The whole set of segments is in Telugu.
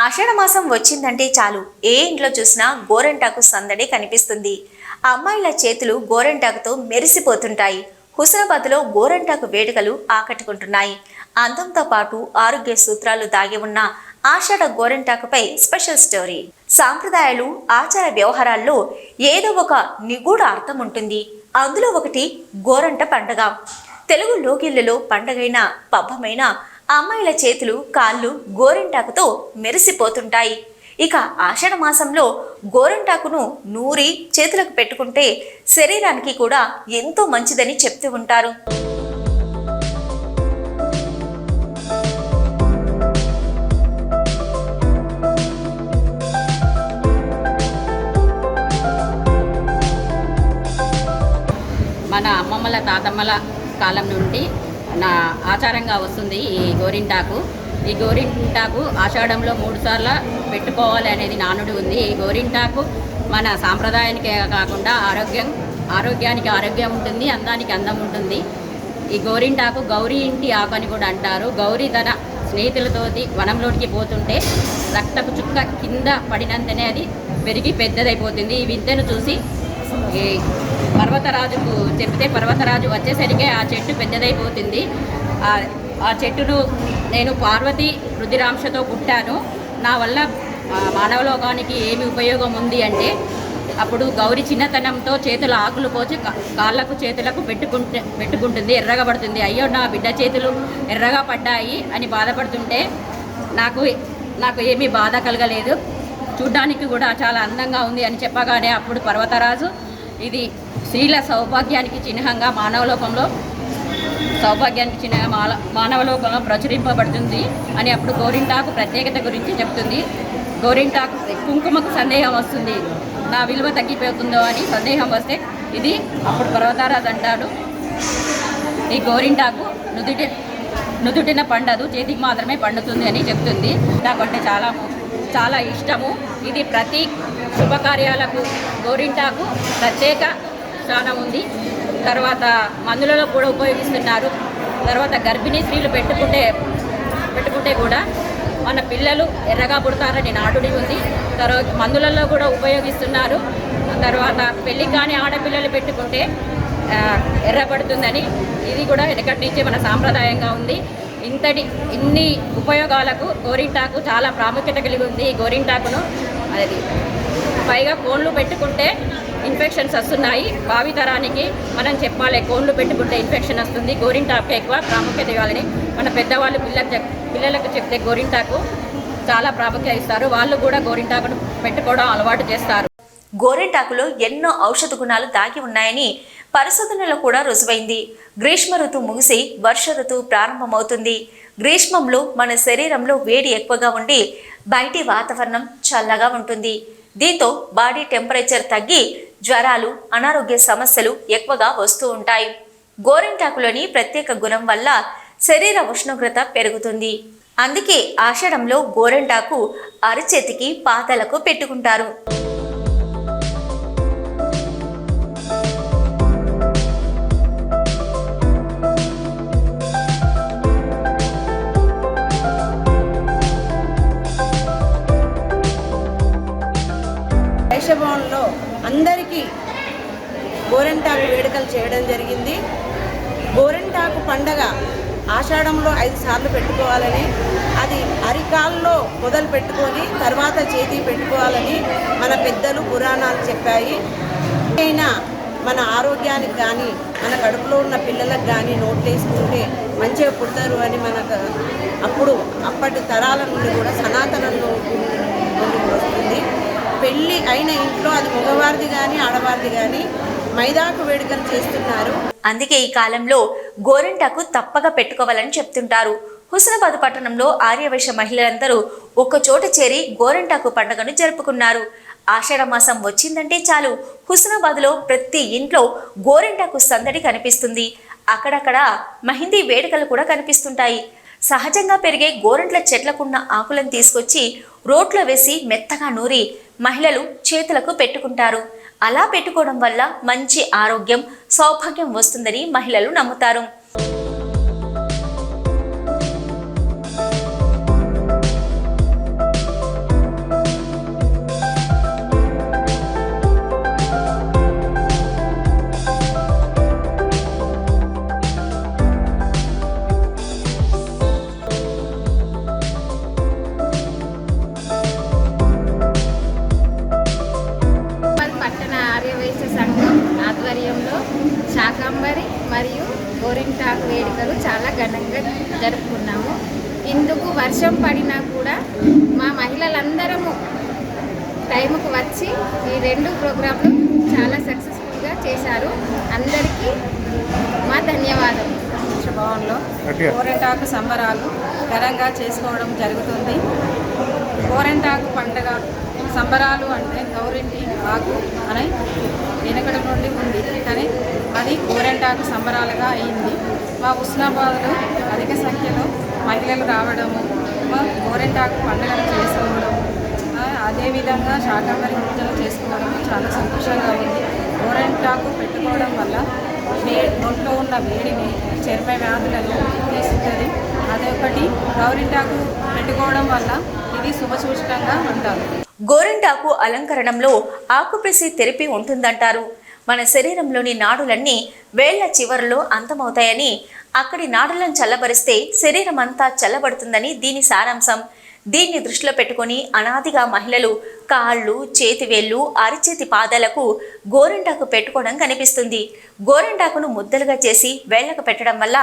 ఆషాఢ మాసం వచ్చిందంటే చాలు. ఏ ఇంట్లో చూసినా గోరెంటాకు సందడి కనిపిస్తుంది. అమ్మాయిల చేతులు గోరెంటాకుతో మెరిసిపోతుంటాయి. హుస్నాబాద్లో గోరెంటాకు వేడుకలు ఆకట్టుకుంటున్నాయి. అందంతో పాటు ఆరోగ్య సూత్రాలు దాగి ఉన్న ఆషాఢ గోరెంటాకుపై స్పెషల్ స్టోరీ. సాంప్రదాయాలు ఆచార వ్యవహారాల్లో ఏదో ఒక నిగూఢ అర్థం ఉంటుంది. అందులో ఒకటి గోరంట పండగ. తెలుగు లోగిళ్ళలో పండగైన పబ్బమైన అమ్మాయిల చేతులు కాళ్ళు గోరింటాకుతో మెరిసిపోతుంటాయి. ఇక ఆషాఢ మాసంలో గోరింటాకును నూరి చేతులకు పెట్టుకుంటే శరీరానికి కూడా ఎంతో మంచిదని చెప్తూ ఉంటారు. మన అమ్మమ్మల తాతమ్మల కాలం నుండి నా ఆచారంగా వస్తుంది ఈ గోరింటాకు. ఈ గోరింటాకు ఆషాఢంలో మూడు సార్లు పెట్టుకోవాలి అనేది నానుడి ఉంది. ఈ గోరింటాకు మన సాంప్రదాయానికే కాకుండా ఆరోగ్యం ఆరోగ్యానికి ఆరోగ్యం ఉంటుంది అందానికి అందం ఉంటుంది. ఈ గోరింటాకు గౌరీ ఇంటి ఆకు అని కూడా అంటారు. గౌరీ తన స్నేహితులతోటి వనంలోనికి పోతుంటే రక్తపు చుక్క కింద పడినంతనే అది పెరిగి పెద్దదైపోతుంది. ఈ వింతను చూసి ఈ పర్వతరాజుకు చెప్తే పర్వతరాజు వచ్చేసరికి ఆ చెట్టు పెద్దదైపోతుంది. ఆ- చెట్టును నేను పార్వతి రుద్రాంశతో పుట్టాను నా వల్ల మానవలోకానికి ఏమి ఉపయోగం ఉంది అంటే అప్పుడు గౌరి చిన్నతనంతో చేతుల ఆకులు పోచి కాళ్ళకు చేతులకు పెట్టుకుంటే పెట్టుకుంటుంది ఎర్రగా పడుతుంది. అయ్యో నా బిడ్డ చేతులు ఎర్రగా పడ్డాయి అని బాధపడుతుంటే నాకు నాకు ఏమీ బాధ కలగలేదు. చూడ్డానికి కూడా చాలా అందంగా ఉంది అని చెప్పగానే అప్పుడు పర్వతరాజు ఇది స్త్రీల సౌభాగ్యానికి చిహ్నంగా మానవలోకంలో సౌభాగ్యానికి చిహ్నంగా మాన మానవలోకంలో ప్రచురింపబడుతుంది అని అప్పుడు గోరింటాకు ప్రత్యేకత గురించి చెప్తుంది. గోరింటాకు కుంకుమకు సందేహం వస్తుంది. నా విలువ తగ్గిపోతుందో అని సందేహం వస్తే ఇది అప్పుడు పర్వతారాజు అంటాడు. ఈ గోరింటాకు నుదుటి నుదుటిన పండదు చేతికి మాత్రమే పండుతుంది అని చెప్తుంది. నాకు అంటే చాలా చాలా ఇష్టము. ఇది ప్రతి శుభకార్యాలకు గోరింటాకు ప్రత్యేక స్థానం ఉంది. తర్వాత మందులలో కూడా ఉపయోగిస్తున్నారు. తర్వాత గర్భిణీ స్త్రీలు పెట్టుకుంటే పెట్టుకుంటే కూడా మన పిల్లలు ఎర్రగా పుడతారని నాటుడి ఉంది. తర్వాత మందులలో కూడా ఉపయోగిస్తున్నారు. తర్వాత పెళ్ళి కాని ఆడపిల్లలు పెట్టుకుంటే ఎర్రపడుతుందని ఇది కూడా ఎక్కడి నుంచి మన సాంప్రదాయంగా ఉంది. ఇంతటి ఇన్ని ఉపయోగాలకు గోరింటాకు చాలా ప్రాముఖ్యత కలిగి ఉంది ఈ గోరింటాకును. అది పైగా కోళ్ళు పెట్టుకుంటే ఇన్ఫెక్షన్స్ వస్తున్నాయి. భావితరానికి మనం చెప్పాలి కోళ్ళు పెట్టుకుంటే ఇన్ఫెక్షన్ వస్తుంది. గోరింటాకు ఎక్కువ ప్రాముఖ్యత ఇవ్వాలని మన పెద్దవాళ్ళు పిల్లలకు చెప్ పిల్లలకు చెప్తే గోరింటాకు చాలా ప్రాముఖ్యత ఇస్తారు. వాళ్ళు కూడా గోరింటాకును పెట్టుకోవడం అలవాటు చేస్తారు. గోరింటాకులో ఎన్నో ఔషధ గుణాలు దాగి ఉన్నాయని పరిశోధనలో కూడా రుజువైంది. గ్రీష్మ ఋతువు ముగిసి వర్ష ఋతువు ప్రారంభమవుతుంది. గ్రీష్మంలో మన శరీరంలో వేడి ఎక్కువగా ఉండి బయటి వాతావరణం చల్లగా ఉంటుంది. దీంతో బాడీ టెంపరేచర్ తగ్గి జ్వరాలు అనారోగ్య సమస్యలు ఎక్కువగా వస్తూ ఉంటాయి. గోరింటాకులోని ప్రత్యేక గుణం వల్ల శరీర ఉష్ణోగ్రత పెరుగుతుంది. అందుకే ఆషాఢంలో గోరెంటాకు అరచేతికి పాతలకు పెట్టుకుంటారు. వైశభవన్లో అందరికీ గోరెంటాకు వేడుకలు చేయడం జరిగింది. గోరెంటాకు పండగ ఆషాఢంలో ఐదు సార్లు పెట్టుకోవాలని అది అరికాల్లో మొదలు పెట్టుకొని తర్వాత చేతి పెట్టుకోవాలని మన పెద్దలు పురాణాలు చెప్పాయి. అయినా మన ఆరోగ్యానికి కానీ మన కడుపులో ఉన్న పిల్లలకు కానీ నోట్లేసుకుంటే మంచిగా పుడతారు అని మనకు అప్పుడు అప్పటి తరాల నుండి కూడా సనాతనంలో నుండి వస్తుంది. పెళ్ళి అయిన ఇంట్లో అది మగవారిది కానీ ఆడవారిది కానీ మైదాకు వేడుకలు చేస్తున్నారు. అందుకే ఈ కాలంలో గోరింటాకు తప్పక పెట్టుకోవాలని చెప్తుంటారు. హుస్నాబాద్ పట్టణంలో ఆర్యవైశ్య మహిళలందరూ ఒక చోట చేరి గోరింటాకు పండుగను జరుపుకున్నారు. ఆషాఢ మాసం వచ్చిందంటే చాలు. హుస్నాబాద్లో ప్రతి ఇంట్లో గోరింటాకు సందడి కనిపిస్తుంది. అక్కడక్కడ మహిందీ వేడుకలు కూడా కనిపిస్తుంటాయి. సహజంగా పెరిగే గోరంట్ల చెట్లకున్న ఆకులను తీసుకొచ్చి రోట్లో వేసి మెత్తగా నూరి మహిళలు చేతులకు పెట్టుకుంటారు. అలా పెట్టుకోవడం వల్ల మంచి ఆరోగ్యం సౌభాగ్యం వస్తుందని మహిళలు నమ్ముతారు. మహిళలందరము టైంకు వచ్చి ఈ రెండు ప్రోగ్రాంలు చాలా సక్సెస్ఫుల్గా చేశారు. అందరికీ మా ధన్యవాదాలు భవన్లో గోరెంటాకు సంబరాలు ఘనంగా చేసుకోవడం జరుగుతుంది. గోరెంటాకు పండుగ సంబరాలు అంటే గౌరింటి ఆకు అని వెనకటి నుండి ఉంది కానీ అది గోరెంటాకు సంబరాలుగా అయింది. మా ఉస్నాబాద్లో అధిక సంఖ్యలో మహిళలు రావడము గోరెంటాకు పండుగను చేసుకోవడం అదేవిధంగా శాకాహారి పూజలు చేసుకోవడం చాలా సంతోషంగా ఉంది. గోరెంటాకు పెట్టుకోవడం వల్ల వే ఒంట్లో ఉన్న వేడిని చర్మ వ్యాధులను తీస్తుంది. అదొకటి గౌరింటాకు పెట్టుకోవడం వల్ల ఇది శుభసూచకంగా ఉంటారు గోరింటాకు అలంకరణంలో ఆకుప్రెసి తెరిపి ఉంటుందంటారు. మన శరీరంలోని నాడులన్నీ వేళ్ళ చివరలో అంతమవుతాయని అక్కడి నాడులను చల్లబరిస్తే శరీరం అంతా చల్లబడుతుందని దీని సారాంశం. దీన్ని దృష్టిలో పెట్టుకొని అనాదిగా మహిళలు కాళ్ళు చేతివేళ్ళు అరిచేతి పాదాలకు గోరింటాకు పెట్టుకోవడం కనిపిస్తుంది. గోరింటాకును ముద్దలుగా చేసి వేళ్ళకు పెట్టడం వల్ల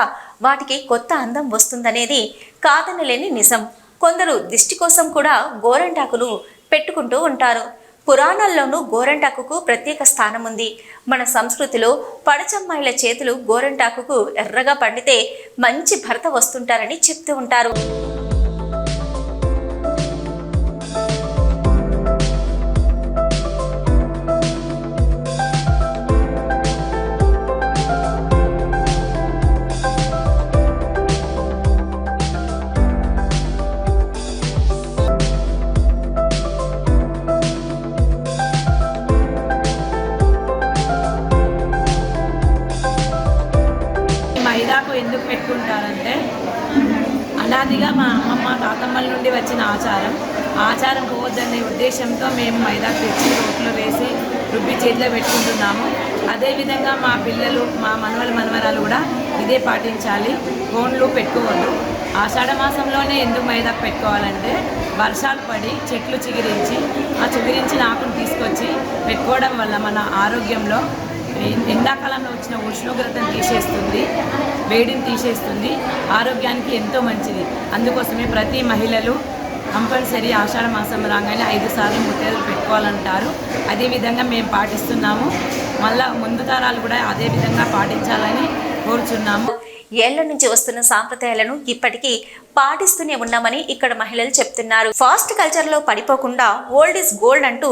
వాటికి కొత్త అందం వస్తుందనేది కాదనలేని నిజం. కొందరు దిష్టి కోసం కూడా గోరంటాకును పెట్టుకుంటూ ఉంటారు. పురాణాల్లోనూ గోరంటాకుకు ప్రత్యేక స్థానం ఉంది మన సంస్కృతిలో పడచమ్మాయిల చేతులు గోరంటాకుకు ఎర్రగా పండితే మంచి భర్త వస్తుంటారని చెప్తూ ఉంటారు. ఉద్దేశంతో మేము మైదా తెచ్చి రోట్లో వేసి రుబ్బి చేతిలో పెట్టుకుంటున్నాము. అదేవిధంగా మా పిల్లలు మా మనవల మనవరాలు కూడా ఇదే పాటించాలి. గోన్లు పెట్టుకోవద్దు. ఆషాఢ మాసంలోనే ఎందుకు మైదాకు పెట్టుకోవాలంటే వర్షాలు పడి చెట్లు చిగిరించి ఆ చిగురించిన ఆకును తీసుకొచ్చి పెట్టుకోవడం వల్ల మన ఆరోగ్యంలో ఎండాకాలంలో వచ్చిన ఉష్ణోగ్రతను తీసేస్తుంది వేడిని తీసేస్తుంది ఆరోగ్యానికి ఎంతో మంచిది. అందుకోసమే ప్రతి మహిళలు కంపల్సరీ ఆషాఢ మాసం రాగానే ఐదు సార్లు ముత్తేదలు పెట్టుకోవాలంటారు. అదేవిధంగా మేము పాటిస్తున్నాము. మళ్ళా ముందు తరాలు కూడా అదే విధంగా పాటించాలని కోరుచున్నాము. ఏళ్ళ నుంచి వస్తున్న సాంప్రదాయాలను ఇప్పటికీ పాటిస్తూనే ఉన్నామని ఇక్కడ మహిళలు చెప్తున్నారు. ఫాస్ట్ కల్చర్లో పడిపోకుండా ఓల్డ్ ఇస్ గోల్డ్ అంటూ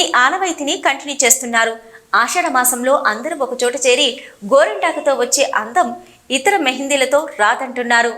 ఈ ఆనవాయితీని కంటిన్యూ చేస్తున్నారు. ఆషాఢ మాసంలో అందరూ ఒకచోట చేరి గోరింటాకుతో వచ్చే అందం ఇతర మెహిందీలతో రాదంటున్నారు.